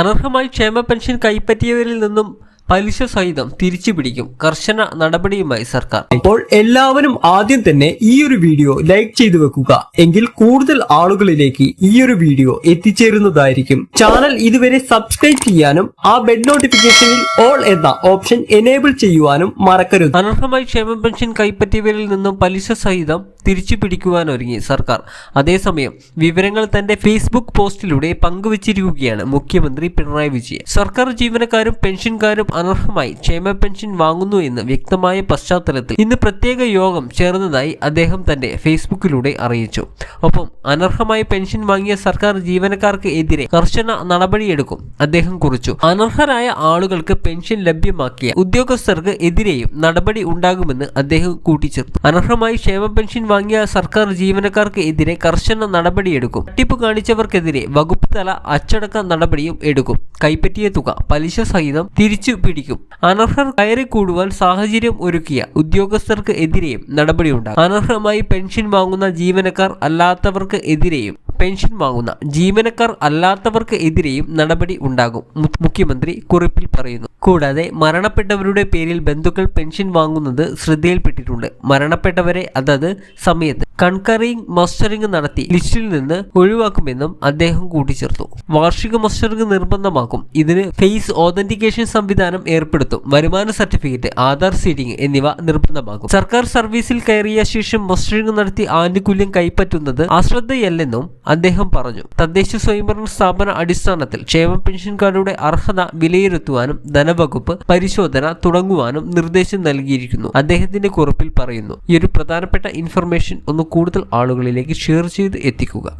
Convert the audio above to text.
അനർഹമായി ക്ഷേമ പെൻഷൻ കൈപ്പറ്റിയവരിൽ നിന്നും പലിശ സഹിതം തിരിച്ചു പിടിക്കും കർശന നടപടിയുമായി സർക്കാർ. അപ്പോൾ എല്ലാവരും ആദ്യം തന്നെ ഈ ഒരു വീഡിയോ ലൈക്ക് ചെയ്തു വെക്കുക. എങ്കിൽ കൂടുതൽ ആളുകളിലേക്ക് ഈ ഒരു വീഡിയോ എത്തിച്ചേരുന്നതായിരിക്കും. ചാനൽ ഇതുവരെ സബ്സ്ക്രൈബ് ചെയ്യാനും ആ ബെഡ് നോട്ടിഫിക്കേഷനിൽ ഓൾ എന്ന ഓപ്ഷൻ എനേബിൾ ചെയ്യുവാനും മറക്കരുത്. അനർഹമായി ക്ഷേമ പെൻഷൻ കൈപ്പറ്റിയവരിൽ നിന്നും പലിശ സഹിതം തിരിച്ചു പിടിക്കുവാനൊരുങ്ങി സർക്കാർ. അതേസമയം വിവരങ്ങൾ തന്റെ ഫേസ്ബുക്ക് പോസ്റ്റിലൂടെ പങ്കുവച്ചിരിക്കുകയാണ് മുഖ്യമന്ത്രി പിണറായി വിജയൻ. സർക്കാർ ജീവനക്കാരും പെൻഷൻകാരും അനർഹമായി ക്ഷേമ പെൻഷൻ വാങ്ങുന്നു എന്ന് വ്യക്തമായ പശ്ചാത്തലത്തിൽ ഇന്ന് പ്രത്യേക യോഗം ചേർന്നതായി അദ്ദേഹം തന്റെ ഫേസ്ബുക്കിലൂടെ അറിയിച്ചു. ഒപ്പം അനർഹമായി പെൻഷൻ വാങ്ങിയ സർക്കാർ ജീവനക്കാർക്ക് എതിരെ കർശന നടപടിയെടുക്കും അദ്ദേഹം കുറിച്ചു. അനർഹരായ ആളുകൾക്ക് പെൻഷൻ ലഭ്യമാക്കിയ ഉദ്യോഗസ്ഥർക്ക് എതിരെയും നടപടി ഉണ്ടാകുമെന്ന് അദ്ദേഹം കൂട്ടിച്ചേർത്തു. അനർഹമായി ക്ഷേമ പെൻഷൻ വാങ്ങിയ സർക്കാർ ജീവനക്കാർക്ക് എതിരെ കർശന നടപടിയെടുക്കും. തട്ടിപ്പ് കാണിച്ചവർക്കെതിരെ വകുപ്പ് തല അച്ചടക്ക നടപടിയും എടുക്കും. കൈപ്പറ്റിയ തുക പലിശ സഹിതം തിരിച്ചു പിടിക്കും. അനർഹർ കയറി കൂടുവാൻ സാഹചര്യം ഒരുക്കിയ ഉദ്യോഗസ്ഥർക്ക് എതിരെയും നടപടിയുണ്ടാകും. അനർഹമായി പെൻഷൻ വാങ്ങുന്ന ജീവനക്കാർ അല്ലാത്തവർക്ക് എതിരെയും പെൻഷൻ വാങ്ങുന്ന ജീവനക്കാർ അല്ലാത്തവർക്ക് എതിരെയും നടപടി ഉണ്ടാകും മുഖ്യമന്ത്രി കുറിപ്പിൽ പറയുന്നു. കൂടാതെ മരണപ്പെട്ടവരുടെ പേരിൽ ബന്ധുക്കൾ പെൻഷൻ വാങ്ങുന്നത് ശ്രദ്ധയിൽപ്പെട്ടിട്ടുണ്ട്. മരണപ്പെട്ടവരെ അതത് സമയത്ത് കൺകറിംഗ് മസ്റ്ററിംഗ് നടത്തി ലിസ്റ്റിൽ നിന്ന് ഒഴിവാക്കുമെന്നും അദ്ദേഹം കൂട്ടിച്ചേർത്തു. വാർഷിക മസ്റ്ററിംഗ് നിർബന്ധമാക്കും. ഇതിന് ഫേസ് ഓതന്റിക്കേഷൻ സംവിധാനം ഏർപ്പെടുത്തും. വരുമാന സർട്ടിഫിക്കറ്റ് ആധാർ സീറ്റിംഗ് എന്നിവ നിർബന്ധമാകും സർക്കാർ സർവീസിൽ കയറിയ ശേഷം മസ്റ്ററിംഗ് നടത്തി ആനുകൂല്യം കൈപ്പറ്റുന്നത് അശ്രദ്ധയല്ലെന്നും അദ്ദേഹം പറഞ്ഞു. തദ്ദേശ സ്വയംഭരണ സ്ഥാപന അടിസ്ഥാനത്തിൽ ക്ഷേമ പെൻഷൻകാരുടെ അർഹത വിലയിരുത്തുവാനും ധനവകുപ്പ് പരിശോധന തുടങ്ങുവാനും നിർദ്ദേശം നൽകിയിരിക്കുന്നു. അദ്ദേഹത്തിന്റെ കുറിപ്പിൽ പറയുന്നു. ഈ ഒരു പ്രധാനപ്പെട്ട ഇൻഫർമേഷൻ ഒന്ന് കൂടുതൽ ആളുകളിലേക്ക് ഷെയർ ചെയ്ത് എത്തിക്കുക.